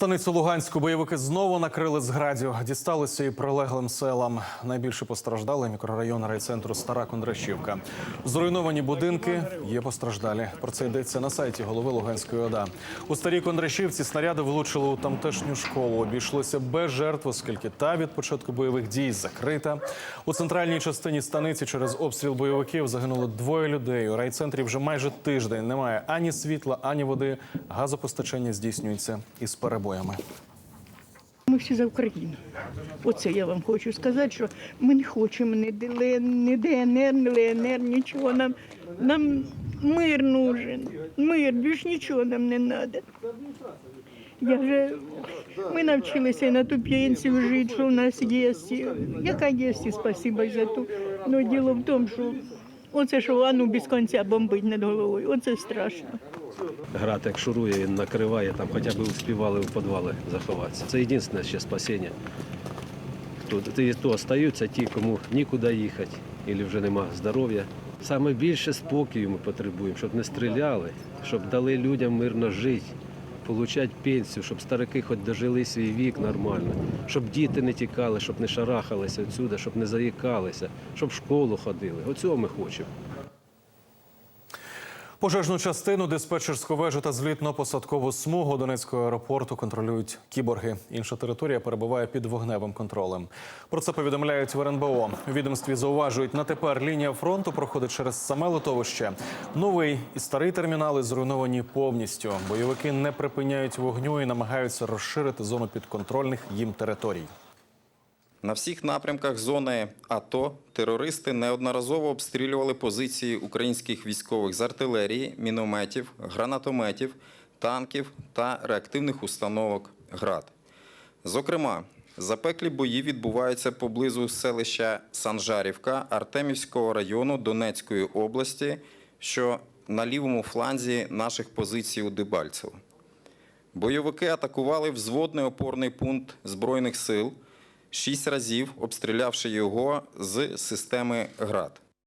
Станицю Луганську бойовики знову накрили з градів, дісталися і прилеглим селам. Найбільше постраждали мікрорайон райцентру Стара Кондрашівка. Зруйновані будинки є постраждалі. Про це йдеться на сайті голови Луганської ОДА. У старій Кондрашівці снаряди влучили у тамтешню школу. Обійшлося без жертв, оскільки та від початку бойових дій закрита. У центральній частині станиці через обстріл бойовиків загинуло двоє людей. У райцентрі вже майже тиждень немає ані світла, ані води. Газопостачання здійснюється із перебоями. Ми всі за Україну. Оце я вам хочу сказати, що ми не хочемо ні ДНР, ні ЛНР, нічого. Нам, нам мир нужен. Мир, більш нічого нам не треба. Я вже, ми навчилися на ту пенсію жити, що в нас є. Яка є, спасибо за ту. Ну, діло в тому, що оце що ванну без кінця бомбить над головою, оце страшно. Град як шурує, він накриває, там хоча б успівали в підвали заховатися. Це єдине ще спасіння. Тут то остаються ті, кому нікуди їхати, або вже нема здоров'я. Саме більше спокою ми потребуємо, щоб не стріляли, щоб дали людям мирно жити, отримати пенсію, щоб старики хоч дожили свій вік нормально, щоб діти не тікали, щоб не шарахалися відсюди, щоб не заїкалися, щоб в школу ходили. Оцього ми хочемо. Пожежну частину, диспетчерську вежу та злітно-посадкову смугу Донецького аеропорту контролюють кіборги. Інша територія перебуває під вогневим контролем. Про це повідомляють в РНБО. У відомстві зауважують, на тепер лінія фронту проходить через саме литовище. Новий і старий термінали зруйновані повністю. Бойовики не припиняють вогню і намагаються розширити зону підконтрольних їм територій. На всіх напрямках зони АТО терористи неодноразово обстрілювали позиції українських військових з артилерії, мінометів, гранатометів, танків та реактивних установок ГРАД. Зокрема, запеклі бої відбуваються поблизу селища Санжарівка Артемівського району Донецької області, що на лівому фланзі наших позицій у Дебальцево. Бойовики атакували взводний опорний пункт Збройних сил, шість разів обстрілявши його з системи ГРАД.